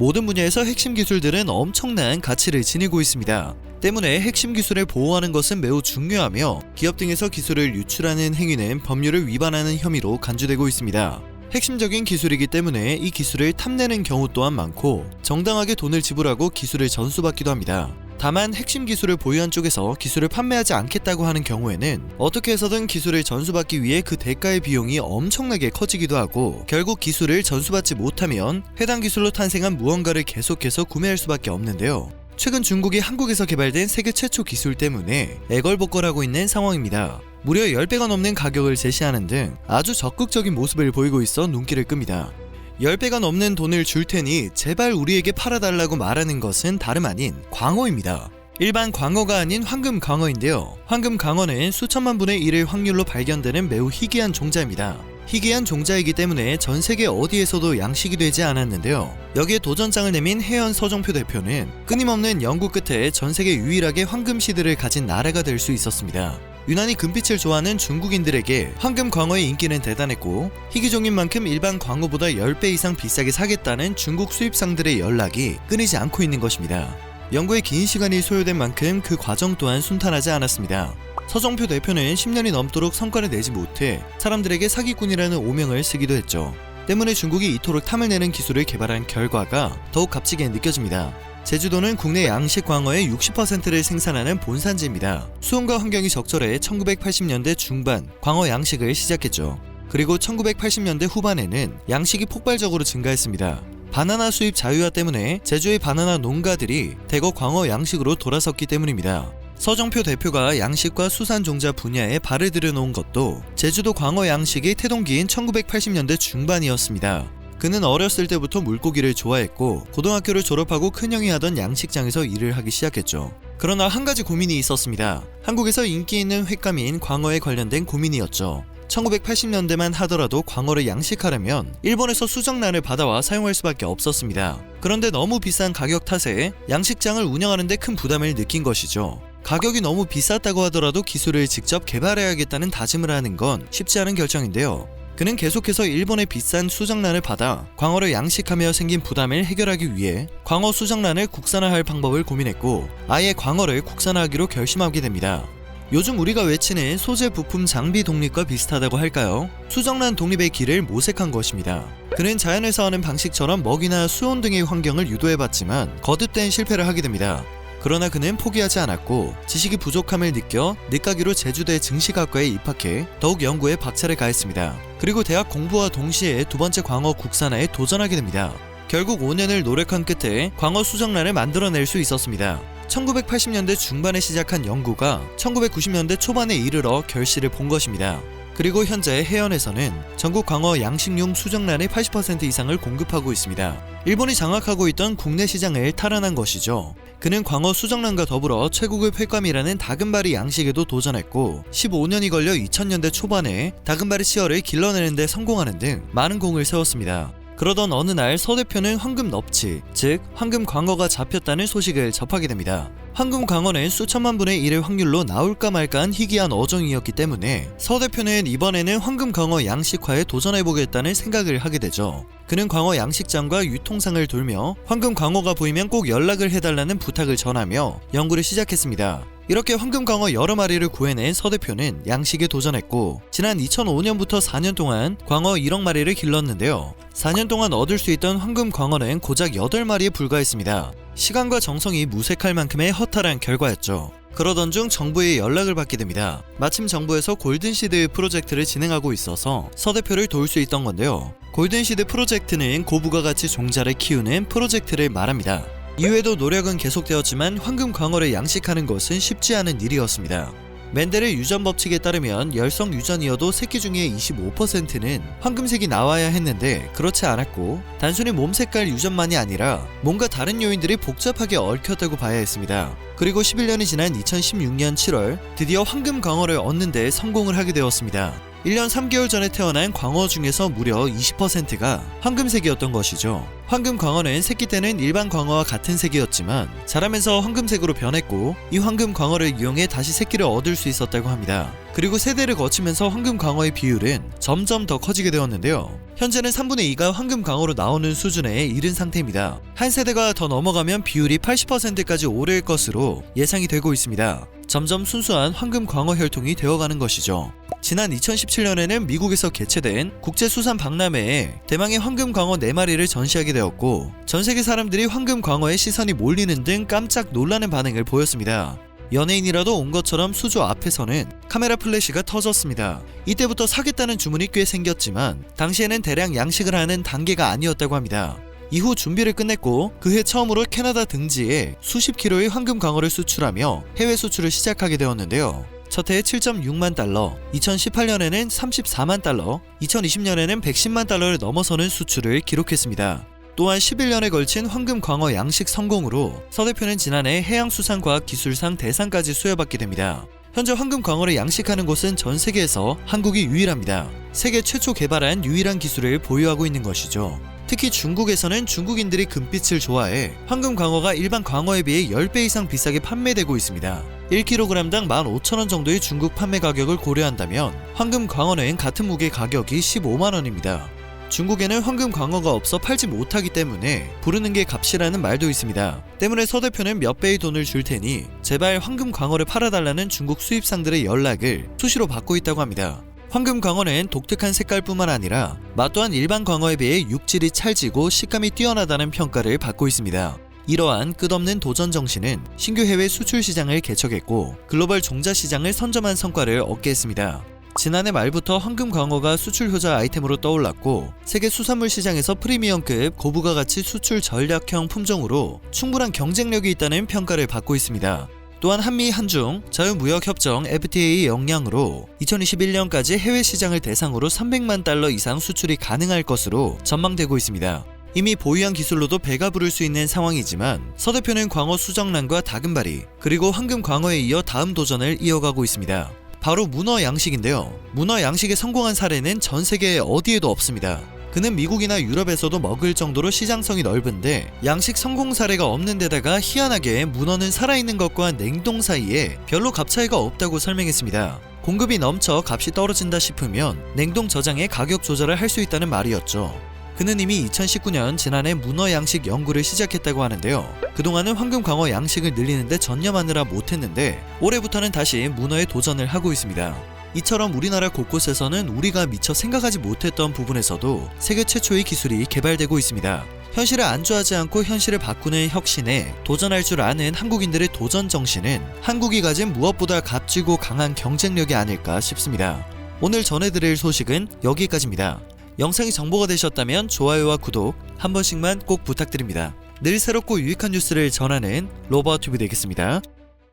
모든 분야에서 핵심 기술들은 엄청난 가치를 지니고 있습니다. 때문에 핵심 기술을 보호하는 것은 매우 중요하며 기업 등에서 기술을 유출하는 행위는 법률을 위반하는 혐의로 간주되고 있습니다. 핵심적인 기술이기 때문에 이 기술을 탐내는 경우 또한 많고 정당하게 돈을 지불하고 기술을 전수받기도 합니다. 다만 핵심 기술을 보유한 쪽에서 기술을 판매하지 않겠다고 하는 경우에는 어떻게 해서든 기술을 전수받기 위해 그 대가의 비용이 엄청나게 커지기도 하고 결국 기술을 전수받지 못하면 해당 기술로 탄생한 무언가를 계속해서 구매할 수밖에 없는데요. 최근 중국이 한국에서 개발된 세계 최초 기술 때문에 애걸복걸하고 있는 상황입니다. 무려 10배가 넘는 가격을 제시하는 등 아주 적극적인 모습을 보이고 있어 눈길을 끕니다. 10배가 넘는 돈을 줄 테니 제발 우리에게 팔아달라고 말하는 것은 다름 아닌 광어입니다. 일반 광어가 아닌 황금 광어인데요. 황금 광어는 수천만 분의 1의 확률로 발견되는 매우 희귀한 종자입니다. 희귀한 종자이기 때문에 전 세계 어디에서도 양식이 되지 않았는데요. 여기에 도전장을 내민 혜연 서정표 대표는 끊임없는 연구 끝에 전 세계 유일하게 황금 시드를 가진 나라가 될 수 있었습니다. 유난히 금빛을 좋아하는 중국인들에게 황금 광어의 인기는 대단했고 희귀종인 만큼 일반 광어보다 10배 이상 비싸게 사겠다는 중국 수입상들의 연락이 끊이지 않고 있는 것입니다. 연구에 긴 시간이 소요된 만큼 그 과정 또한 순탄하지 않았습니다. 서정표 대표는 10년이 넘도록 성과를 내지 못해 사람들에게 사기꾼이라는 오명을 쓰기도 했죠. 때문에 중국이 이토록 탐을 내는 기술을 개발한 결과가 더욱 값지게 느껴집니다. 제주도는 국내 양식 광어의 60%를 생산하는 본산지입니다. 수온과 환경이 적절해 1980년대 중반 광어 양식을 시작했죠. 그리고 1980년대 후반에는 양식이 폭발적으로 증가했습니다. 바나나 수입 자유화 때문에 제주의 바나나 농가들이 대거 광어 양식으로 돌아섰기 때문입니다. 서정표 대표가 양식과 수산종자 분야에 발을 들여놓은 것도 제주도 광어 양식이 태동기인 1980년대 중반이었습니다. 그는 어렸을 때부터 물고기를 좋아했고 고등학교를 졸업하고 큰형이 하던 양식장에서 일을 하기 시작했죠. 그러나 한 가지 고민이 있었습니다. 한국에서 인기 있는 횟감인 광어에 관련된 고민이었죠. 1980년대만 하더라도 광어를 양식하려면 일본에서 수정란을 받아와 사용할 수밖에 없었습니다. 그런데 너무 비싼 가격 탓에 양식장을 운영하는데 큰 부담을 느낀 것이죠. 가격이 너무 비쌌다고 하더라도 기술을 직접 개발해야겠다는 다짐을 하는 건 쉽지 않은 결정인데요. 그는 계속해서 일본의 비싼 수정란을 받아 광어를 양식하며 생긴 부담을 해결하기 위해 광어 수정란을 국산화할 방법을 고민했고 아예 광어를 국산화하기로 결심하게 됩니다. 요즘 우리가 외치는 소재 부품 장비 독립과 비슷하다고 할까요? 수정란 독립의 길을 모색한 것입니다. 그는 자연에서 하는 방식처럼 먹이나 수온 등의 환경을 유도해봤지만 거듭된 실패를 하게 됩니다. 그러나 그는 포기하지 않았고 지식이 부족함을 느껴 늦가기로 제주대 증시학과에 입학해 더욱 연구에 박차를 가했습니다. 그리고 대학 공부와 동시에 두 번째 광어 국산화에 도전하게 됩니다. 결국 5년을 노력한 끝에 광어 수정란을 만들어낼 수 있었습니다. 1980년대 중반에 시작한 연구가 1990년대 초반에 이르러 결실을 본 것입니다. 그리고 현재 해연에서는 전국 광어 양식용 수정란의 80% 이상을 공급하고 있습니다. 일본이 장악하고 있던 국내 시장을 탈환한 것이죠. 그는 광어 수정란과 더불어 최고급 횟감이라는 다금바리 양식에도 도전했고 15년이 걸려 2000년대 초반에 다금바리 치어를 길러내는 데 성공하는 등 많은 공을 세웠습니다. 그러던 어느 날 서 대표는 황금 넙치, 즉 황금 광어가 잡혔다는 소식을 접하게 됩니다. 황금 광어는 수천만 분의 1의 확률로 나올까 말까한 희귀한 어종이었기 때문에 서 대표는 이번에는 황금 광어 양식화에 도전해보겠다는 생각을 하게 되죠. 그는 광어 양식장과 유통상을 돌며 황금 광어가 보이면 꼭 연락을 해달라는 부탁을 전하며 연구를 시작했습니다. 이렇게 황금광어 여러 마리를 구해낸 서 대표는 양식에 도전했고 지난 2005년부터 4년 동안 광어 1억 마리를 길렀는데요. 4년 동안 얻을 수 있던 황금광어는 고작 8마리에 불과했습니다. 시간과 정성이 무색할 만큼의 허탈한 결과였죠. 그러던 중 정부의 연락을 받게 됩니다. 마침 정부에서 골든시드 프로젝트를 진행하고 있어서 서 대표를 도울 수 있던 건데요. 골든시드 프로젝트는 고부가 가치 종자를 키우는 프로젝트를 말합니다. 이후에도 노력은 계속되었지만 황금 광어를 양식하는 것은 쉽지 않은 일이었습니다. 맨델의 유전 법칙에 따르면 열성 유전이어도 새끼 중에 25%는 황금색이 나와야 했는데 그렇지 않았고 단순히 몸 색깔 유전만이 아니라 뭔가 다른 요인들이 복잡하게 얽혔다고 봐야 했습니다. 그리고 11년이 지난 2016년 7월 드디어 황금 광어를 얻는 데 성공을 하게 되었습니다. 1년 3개월 전에 태어난 광어 중에서 무려 20%가 황금색이었던 것이죠. 황금 광어는 새끼 때는 일반 광어와 같은 색이었지만 자라면서 황금색으로 변했고 이 황금 광어를 이용해 다시 새끼를 얻을 수 있었다고 합니다. 그리고 세대를 거치면서 황금 광어의 비율은 점점 더 커지게 되었는데요. 현재는 3분의 2가 황금 광어로 나오는 수준에 이른 상태입니다. 한 세대가 더 넘어가면 비율이 80%까지 오를 것으로 예상이 되고 있습니다. 점점 순수한 황금 광어 혈통이 되어가는 것이죠. 지난 2017년에는 미국에서 개최된 국제수산 박람회에 대망의 황금 광어 4마리를 전시하게 되었고 전 세계 사람들이 황금 광어에 시선이 몰리는 등 깜짝 놀라는 반응을 보였습니다. 연예인이라도 온 것처럼 수조 앞에서는 카메라 플래시가 터졌습니다. 이때부터 사겠다는 주문이 꽤 생겼지만 당시에는 대량 양식을 하는 단계가 아니었다고 합니다. 이후 준비를 끝냈고 그해 처음으로 캐나다 등지에 수십 킬로의 황금 광어를 수출하며 해외 수출을 시작하게 되었는데요. 첫 해에 7.6만 달러, 2018년에는 34만 달러, 2020년에는 110만 달러를 넘어서는 수출을 기록했습니다. 또한 11년에 걸친 황금 광어 양식 성공으로 서 대표는 지난해 해양수산과학기술상 대상까지 수여받게 됩니다. 현재 황금 광어를 양식하는 곳은 전 세계에서 한국이 유일합니다. 세계 최초 개발한 유일한 기술을 보유하고 있는 것이죠. 특히 중국에서는 중국인들이 금빛을 좋아해 황금 광어가 일반 광어에 비해 10배 이상 비싸게 판매되고 있습니다. 1kg당 15,000원 정도의 중국 판매 가격을 고려한다면 황금 광어는 같은 무게 가격이 15만원입니다. 중국에는 황금 광어가 없어 팔지 못하기 때문에 부르는 게 값이라는 말도 있습니다. 때문에 서 대표는 몇 배의 돈을 줄 테니 제발 황금 광어를 팔아달라는 중국 수입상들의 연락을 수시로 받고 있다고 합니다. 황금 광어는 독특한 색깔뿐만 아니라 맛 또한 일반 광어에 비해 육질이 찰지고 식감이 뛰어나다는 평가를 받고 있습니다. 이러한 끝없는 도전 정신은 신규 해외 수출 시장을 개척했고 글로벌 종자 시장을 선점한 성과를 얻게 했습니다. 지난해 말부터 황금 광어가 수출 효자 아이템으로 떠올랐고 세계 수산물 시장에서 프리미엄급 고부가 가치 수출 전략형 품종으로 충분한 경쟁력이 있다는 평가를 받고 있습니다. 또한 한미 한중 자유무역협정 FTA의 영향으로 2021년까지 해외 시장을 대상으로 300만 달러 이상 수출이 가능할 것으로 전망되고 있습니다. 이미 보유한 기술로도 배가 부를 수 있는 상황이지만 서 대표는 광어 수정란과 다금바리 그리고 황금 광어에 이어 다음 도전을 이어가고 있습니다. 바로 문어 양식인데요. 문어 양식에 성공한 사례는 전 세계 어디에도 없습니다. 그는 미국이나 유럽에서도 먹을 정도로 시장성이 넓은데 양식 성공 사례가 없는 데다가 희한하게 문어는 살아있는 것과 냉동 사이에 별로 값 차이가 없다고 설명했습니다. 공급이 넘쳐 값이 떨어진다 싶으면 냉동 저장에 가격 조절을 할 수 있다는 말이었죠. 그는 이미 2019년 지난해 문어 양식 연구를 시작했다고 하는데요. 그동안은 황금 광어 양식을 늘리는데 전념하느라 못했는데 올해부터는 다시 문어에 도전을 하고 있습니다. 이처럼 우리나라 곳곳에서는 우리가 미처 생각하지 못했던 부분에서도 세계 최초의 기술이 개발되고 있습니다. 현실을 안주하지 않고 현실을 바꾸는 혁신에 도전할 줄 아는 한국인들의 도전 정신은 한국이 가진 무엇보다 값지고 강한 경쟁력이 아닐까 싶습니다. 오늘 전해드릴 소식은 여기까지입니다. 영상이 정보가 되셨다면 좋아요와 구독 한 번씩만 꼭 부탁드립니다. 늘 새롭고 유익한 뉴스를 전하는 로버튜브 되겠습니다.